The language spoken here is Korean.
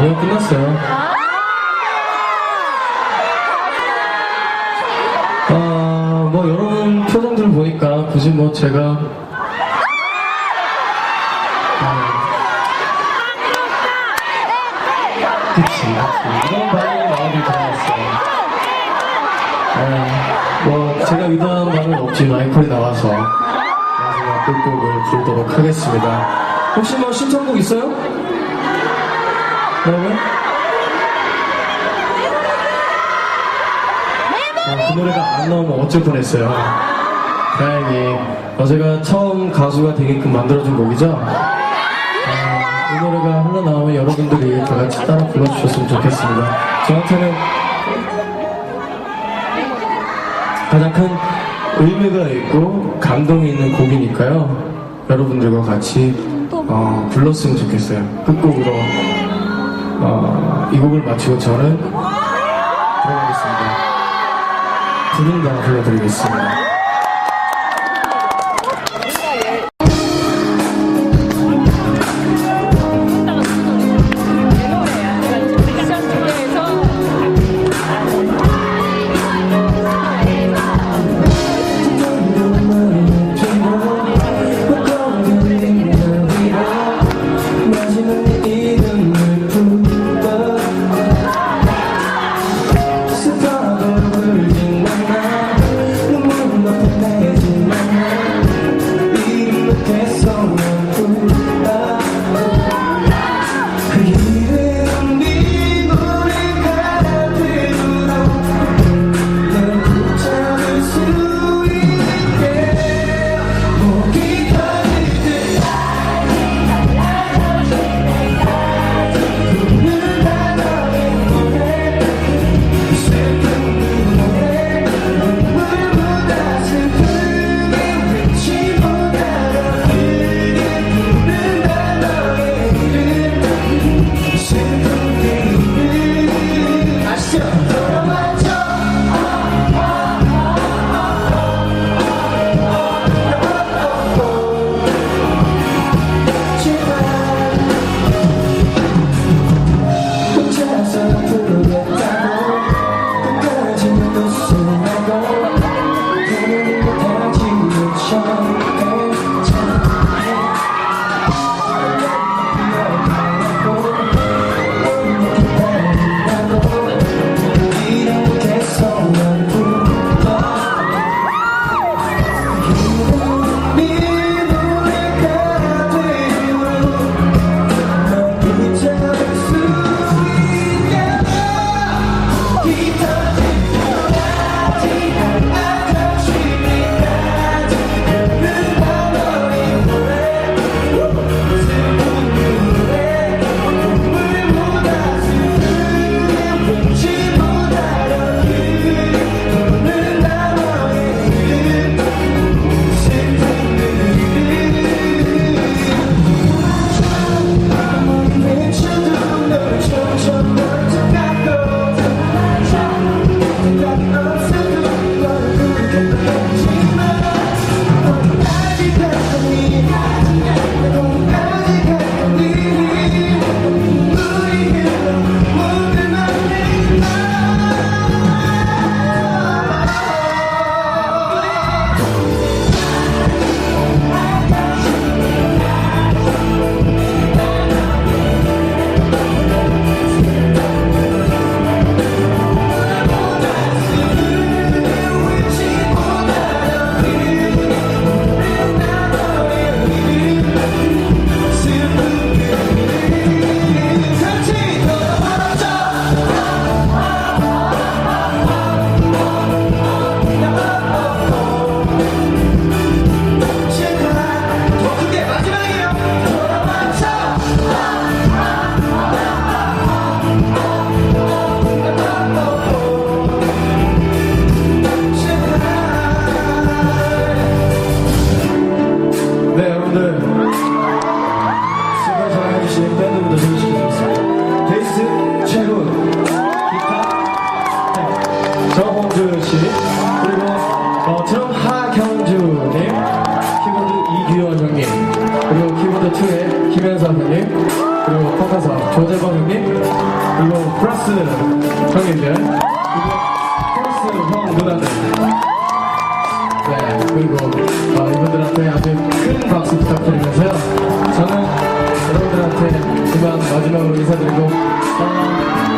공연 끝났어요. 아, 뭐 여러분 표정들 보니까 굳이 뭐 제가 아, 그치, 그치. 이런 반응이 나오길 잘했어요. 아, 뭐 제가 의도한 바는 없지만 앵콜이 나와서 마지막 끝곡을 부르도록 하겠습니다. 혹시 뭐 신청곡 있어요? 여러분? 아, 그 노래가 안 나오면 어쩔 뻔했어요. 다행히 어 제가 처음 가수가 되게끔 만들어준 곡이죠. 아, 이 노래가 흘러나오면 여러분들이 다 같이 따라 불러주셨으면 좋겠습니다. 저한테는 가장 큰 의미가 있고 감동이 있는 곡이니까요. 여러분들과 같이 어, 불렀으면 좋겠어요. 끝곡으로 어, 이 곡을 마치고 저는 들어가겠습니다. 부른다 불러드리겠습니다. 박형주님, 키보드 이규현형님, 그리고 키보드 2의 김현서 형님, 그리고 퍼커서 조재범 형님, 그리고 플러스 형님들, 그리고 플러스 형 누나들. 네, 그리고 어, 이분들한테 아주 큰 박수 부탁드리면서요. 저는 여러분들한테 이만 마지막으로 인사드리고, 어,